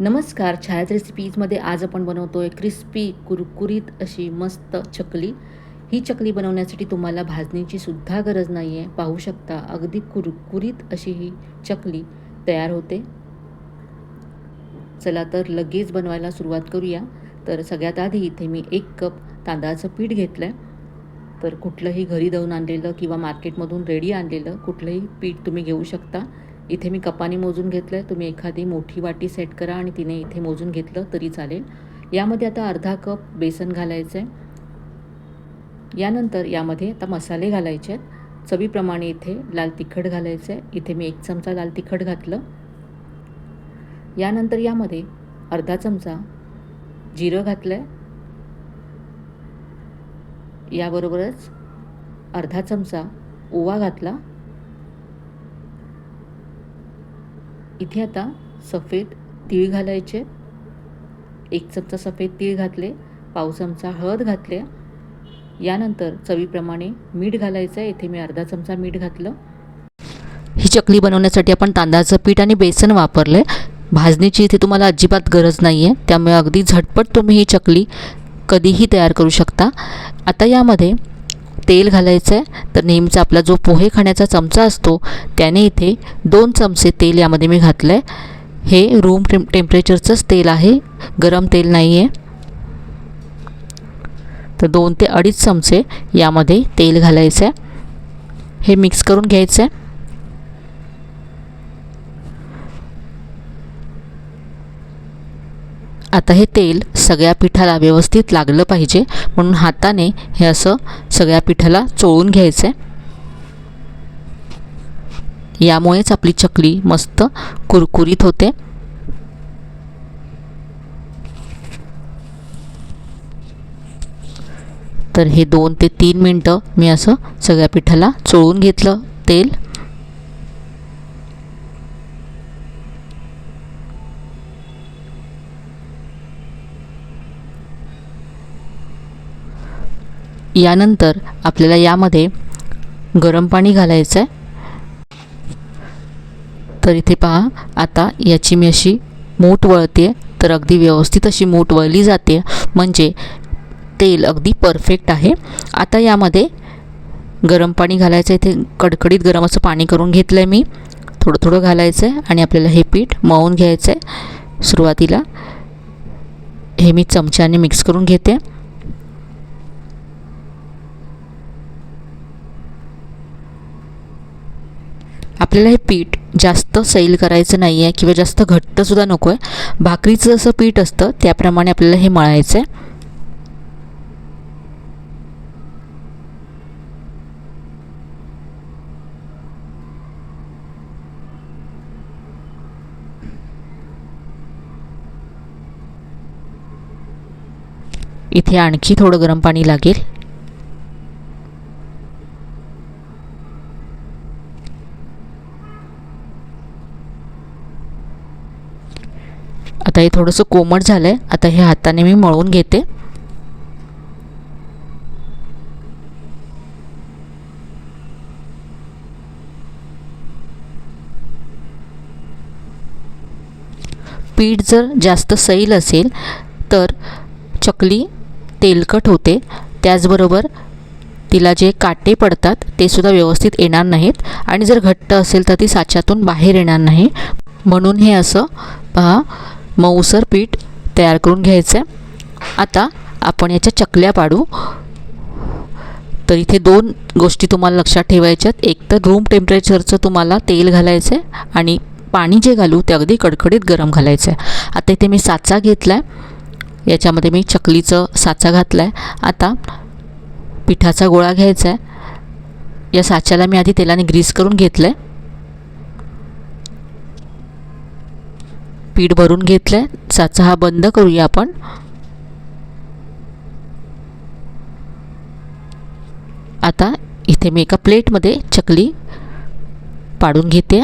नमस्कार छायात रेसिपीजमध्ये आज आपण बनवतो आहे क्रिस्पी कुरकुरीत अशी मस्त चकली. ही चकली बनवण्यासाठी तुम्हाला भाजणीची सुद्धा गरज नाही आहे पाहू शकता अगदी कुरकुरीत अशी ही चकली तयार होते. चला तर लगेच बनवायला सुरुवात करूया. तर सगळ्यात आधी इथे मी एक कप तांदळाचं पीठ घेतलं आहे तर कुठलंही घरी दळून आणलेलं किंवा मार्केटमधून रेडी आणलेलं कुठलंही पीठ तुम्ही घेऊ शकता. इथे मी कपाने मोजून घेतलं आहे तुम्ही एखादी मोठी वाटी सेट करा आणि तिने इथे मोजून घेतलं तरी चालेल. यामध्ये आता अर्धा कप बेसन घालायचं आहे यानंतर यामध्ये आता मसाले घालायचे आहेत. चवीप्रमाणे इथे लाल तिखट घालायचं आहे इथे मी एक चमचा लाल तिखट घातलं. यानंतर यामध्ये अर्धा चमचा जिरं घातलं आहे याबरोबरच अर्धा चमचा ओवा घातला. इथे आता सफेद तीळ घालायचे. एक चमचा सफेद तीळ घातले पाव चमचा हळद घातले. यानंतर चवीप्रमाणे मीठ घालायचं आहे इथे मी अर्धा चमचा मीठ घातलं. ही चकली बनवण्यासाठी आपण तांदळाचं पीठ आणि बेसन वापरलं आहे भाजणीची इथे तुम्हाला अजिबात गरज नाही आहे त्यामुळे अगदी झटपट तुम्ही ही चकली कधीही तयार करू शकता. आता यामध्ये तेल घालायचं आहे तर नेहमीचा आपला जो पोहे खाण्याचा चमचा असतो त्याने इथे दोन चमचे तेल यामध्ये मी घातलं आहे हे रूम टेम टेम्परेचरचंच तेल आहे गरम तेल नाही आहे तर दोन ते अडीच चमचे यामध्ये तेल घालायचं आहे हे मिक्स करून घ्यायचं आहे आता हे तेल सगळ्या पिठाला व्यवस्थित लागलं पाहिजे म्हणून हाताने हे असं सगळ्या पिठाला चोळून घ्यायचं आहे यामुळेच आपली चकली मस्त कुरकुरीत होते. तर हे दोन ते तीन मिनटं मी असं सगळ्या पिठाला चोळून घेतलं तेल. यानंतर आपल्याला यामध्ये गरम पाणी घालायचं आहे तर इथे पहा आता याची मी अशी मूठ वळते तर अगदी व्यवस्थित अशी मूठ वळली जाते. म्हणजे तेल अगदी परफेक्ट आहे. आता यामध्ये गरम पाणी घालायचं आहे इथे कडकडीत गरम असं पाणी करून घेतलं आहे मी. थोडं थोडं घालायचं आहे आणि आपल्याला हे पीठ मळून घ्यायचं आहे सुरुवातीला. हे मी चमच्याने मिक्स करून घेते. आपल्याला हे पीठ जास्त सैल करायचं नाही आहे किंवा जास्त घट्टसुद्धा नको आहे भाकरीचं जसं पीठ असतं त्याप्रमाणे आपल्याला हे मळायचं आहे इथे आणखी थोडं गरम पाणी लागेल. आता हे थोडंसं कोमट झालं आहे आता हे हाताने मी मळून घेते. पीठ जर जास्त सैल असेल तर चकली तेलकट होते. त्याचबरोबर तिला जे काटे पडतात ते सुद्धा व्यवस्थित येणार नाहीत. आणि जर घट्ट असेल तर ती साच्यातून बाहेर येणार नाही. म्हणून हे असं पहा मऊसर पीठ तयार करून घ्यायचं आहे आता आपण याच्या चकल्या पाडू. तर इथे दोन गोष्टी तुम्हाला लक्षात ठेवायच्यात एक तर रूम टेम्परेचरचं तुम्हाला तेल घालायचं आहे आणि पाणी जे घालू ते अगदी कडकडीत गरम घालायचं आहे आता इथे मी साचा घेतला आहे याच्यामध्ये मी चकलीचं साचा घातला आहे आता पिठाचा गोळा घ्यायचा आहे या साच्याला मी आधी तेलाने ग्रीस करून घेतलं आहे पीठ भरून घेतलं आहे साचा हा बंद करूया आपण. आता इथे मी एका प्लेटमध्ये चकली पाडून घेते.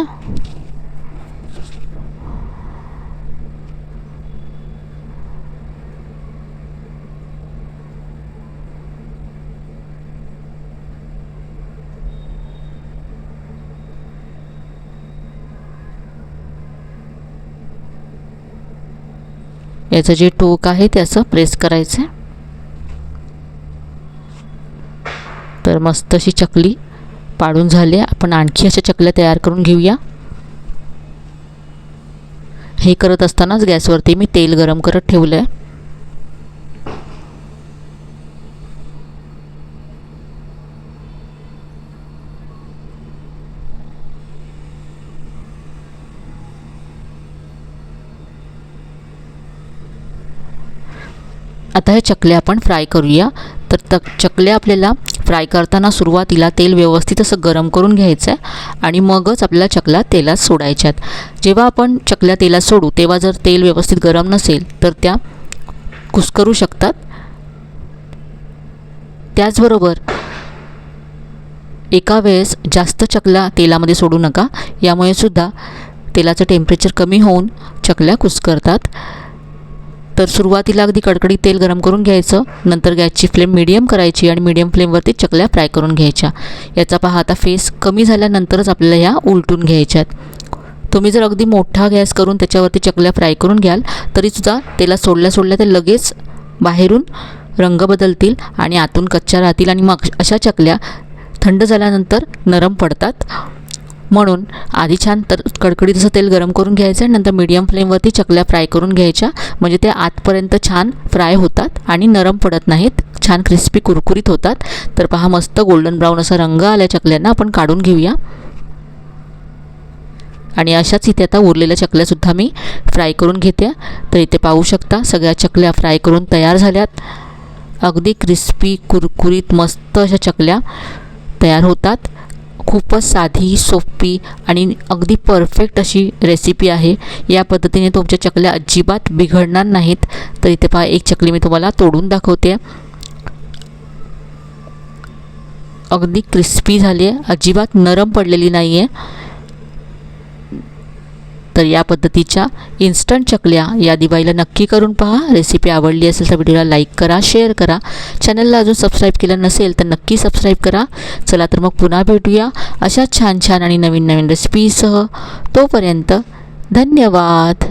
याचं जे टोक आहे त्याचं प्रेस करायचं आहे. तर मस्त अशी चकली पाडून झाली आहे. आपण आणखी अशा चकल्या तयार करून घेऊया. हे करत असतानाच गॅसवरती मी तेल गरम करत ठेवलं आहे आता हे चकल्या आपण फ्राय करूया. तर त चकल्या आपल्याला फ्राय करताना सुरुवातीला तेल व्यवस्थित असं गरम करून घ्यायचं आहे आणि मगच आपल्याला चकल्या तेलात सोडायच्यात. जेव्हा आपण चकल्या तेलात सोडू तेव्हा जर तेल व्यवस्थित गरम नसेल तर त्या कुस्करू शकतात. त्याचबरोबर एका वेळेस जास्त चकल्या तेलामध्ये सोडू नका. यामुळे सुद्धा तेलाचं टेम्परेचर कमी होऊन चकल्या कुस्करतात. तर सुरुवातीला अगदी कडकडीत तेल गरम करून घ्यायचं नंतर गॅसची फ्लेम मीडियम करायची आणि मीडियम फ्लेमवरती चकल्या फ्राय करून घ्यायच्या. याचा पहा आता फेस कमी झाल्यानंतरच आपल्याला ह्या उलटून घ्यायच्यात. तुम्ही जर अगदी मोठा गॅस करून त्याच्यावरती चकल्या फ्राय करून घ्याल तरीसुद्धा तेला सोडल्या सोडल्या ते लगेच बाहेरून रंग बदलतील आणि आतून कच्च्या राहतील आणि मग अशा चकल्या थंड झाल्यानंतर नरम पडतात. म्हणून आधी छान तर कडकडीत असं तेल गरम करून घ्यायचं आणि नंतर मीडियम फ्लेमवरती चकल्या फ्राय करून घ्यायच्या. म्हणजे ते आतपर्यंत छान फ्राय होतात आणि नरम पडत नाहीत. छान क्रिस्पी कुरकुरीत होतात. तर पहा मस्त गोल्डन ब्राऊन असा रंग आल्या चकल्यांना. आपण काढून घेऊया. आणि अशाच इथे आता उरलेल्या चकल्यासुद्धा मी फ्राय करून घेते. तर इथे पाहू शकता सगळ्या चकल्या फ्राय करून तयार झाल्यात. अगदी क्रिस्पी कुरकुरीत मस्त अशा चकल्या तयार होतात. खूपच साधी सोपी आणि अगदी परफेक्ट अशी रेसिपी आहे. या पद्धतीने तुमच्या चकल्या अजिबात बिघडणार नाहीत. तर इथे पहा एक चकली मी तुम्हाला तोडून दाखवते. अगदी क्रिस्पी झाली आहे. अजिबात नरम पडलेली नाही आहे तर या पद्धतीच्या इन्स्टंट चकल्या या दिवाळीला नक्की करून पहा. रेसिपी आवडली असेल तर व्हिडिओला लाईक करा शेअर करा. चॅनलला अजून सबस्क्राईब केलं नसेल तर नक्की सबस्क्राईब करा. चला तर मग पुन्हा भेटूया अशा छान छान आणि नवीन नवीन रेसिपीसह तोपर्यंत धन्यवाद.